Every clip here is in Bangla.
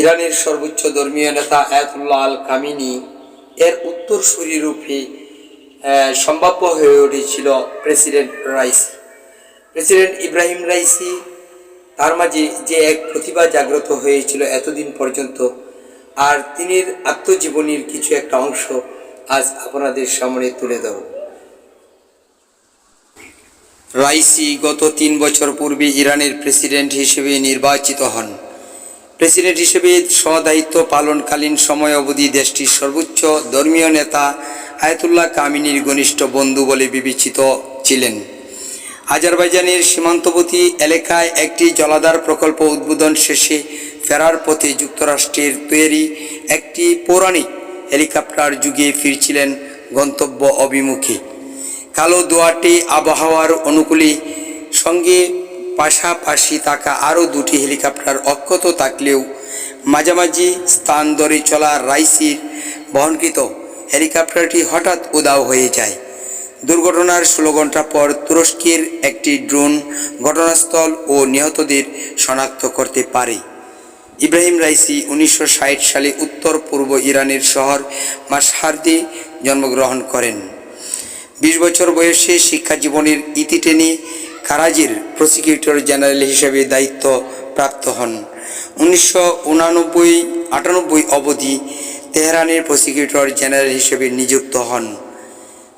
ইরানের সর্বোচ্চ ধর্মীয় নেতা আয়াতুল্লাহ আল কামিনি এর উত্তরসূরি রূপে সম্ভাব্য হয়ে উঠেছিল president Raisi. President Ebrahim Raisi তার মাঝে যে এক প্রতিভা জাগ্রত হয়েছিল এতদিন পর্যন্ত, আর তিনি আত্মজীবনীর কিছু একটা অংশ আজ আপনাদের সামনে তুলে ধরব। রাইসি গত তিন বছর পূর্বে ইরানের প্রেসিডেন্ট হিসেবে নির্বাচিত হন। প্রেসিডেন্ট হিসেবে স্বদায়িত্ব পালনকালীন সময় অবধি দেশটির সর্বোচ্চ ধর্মীয় নেতা আয়াতুল্লাহ কামিনীর ঘনিষ্ঠ বন্ধু বলে বিবেচিত ছিলেন। আজারবাইজানের সীমান্তবর্তী এলাকায় একটি জলাধার প্রকল্প উদ্বোধন শেষে ফেরার পথে যুক্তরাষ্ট্রের তৈরি একটি পৌরাণিক হেলিকপ্টার যুগে ফিরছিলেন গন্তব্য অভিমুখে। কালো দোয়াটে আবহাওয়ার অনুকূলে সঙ্গে পাশাপাশি থাকা আরও দুটি হেলিকপ্টার অক্ষত থাকলেও মাঝামাঝি স্থান ধরে চলা রাইসির বহনকৃত হেলিকপ্টারটি হঠাৎ উদাও হয়ে যায়। দুর্ঘটনার ষোলো ঘণ্টা পর তুরস্কের একটি ড্রোন ঘটনাস্থল ও নিহতদের শনাক্ত করতে পারে। ইব্রাহিম রাইসি উনিশশো ষাট সালে উত্তর পূর্ব ইরানের শহর মাসহার্দে জন্মগ্রহণ করেন। বিশ বছর বয়সে শিক্ষা জীবনের ইতি টেনে কারাজির প্রসিকিউটর জেনারেল হিসেবে দায়িত্ব প্রাপ্ত হন। উনিশশো উনানব্বই আটানব্বই অবধি তেহরানের প্রসিকিউটর জেনারেল হিসেবে নিযুক্ত হন।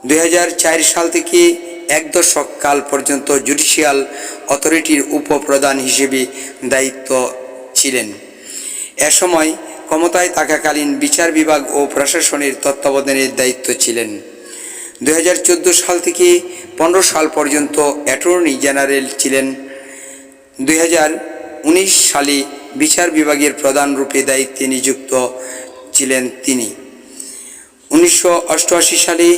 দু হাজার চার সাল থেকে এক দশক কাল পর্যন্ত জুডিশিয়াল অথরিটির উপপ্রধান হিসেবে দায়িত্ব ছিলেন। এ সময় ক্ষমতায় থাকাকালীন বিচার বিভাগ ও প্রশাসনের তত্ত্বাবধানের দায়িত্ব ছিলেন। দু হাজার চোদ্দ সাল থেকে পনেরো সাল পর্যন্ত অ্যাটর্নি জেনারেল ছিলেন। দু হাজার উনিশ সালে বিচার বিভাগের প্রধান রূপে দায়িত্বে নিযুক্ত ছিলেন তিনি। উনিশশো অষ্টআশি সালে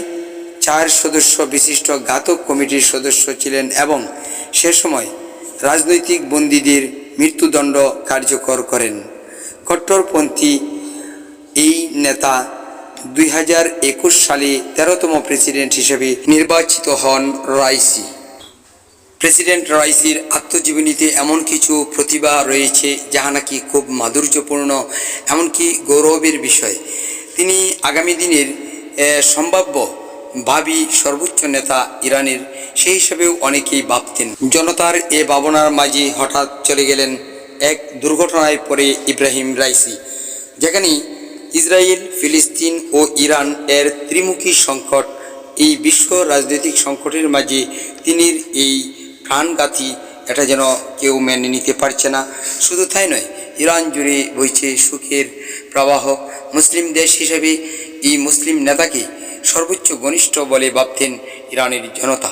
চার সদস্য বিশিষ্ট ঘাতক কমিটির সদস্য ছিলেন এবং সে সময় রাজনৈতিক বন্দীদের মৃত্যুদণ্ড কার্যকর করেন। কট্টরপন্থী এই নেতা দুই হাজার একুশ সালে তেরোতম প্রেসিডেন্ট হিসেবে নির্বাচিত হন রাইসি। প্রেসিডেন্ট রাইসির আত্মজীবনীতে এমন কিছু প্রতিভা রয়েছে যাহা নাকি খুব মাধুর্যপূর্ণ, এমনকি গৌরবের বিষয়। তিনি আগামী দিনের সম্ভাব্য ভাবি সর্বোচ্চ নেতা ইরানের, সেই হিসাবেও অনেকেই ভাবতেন। জনতার এ ভাবনার মাঝে হঠাৎ চলে গেলেন এক দুর্ঘটনায় পড়ে ইব্রাহিম রাইসি, যেখানে ইসরায়েল, ফিলিস্তিন ও ইরান এর ত্রিমুখী সংকট। এই বিশ্ব রাজনৈতিক সংকটের মাঝে তিনি এই প্রাণঘাতী এটা যেন কেউ মেনে নিতে পারছে না। শুধু তাই নয়, ইরান জুড়ে বইছে সুখের প্রবাহ। মুসলিম দেশ হিসেবে এই মুসলিম নেতাকে সর্বোচ্চ ঘনিষ্ঠ বলে ভাবতেন ইরানের জনতা।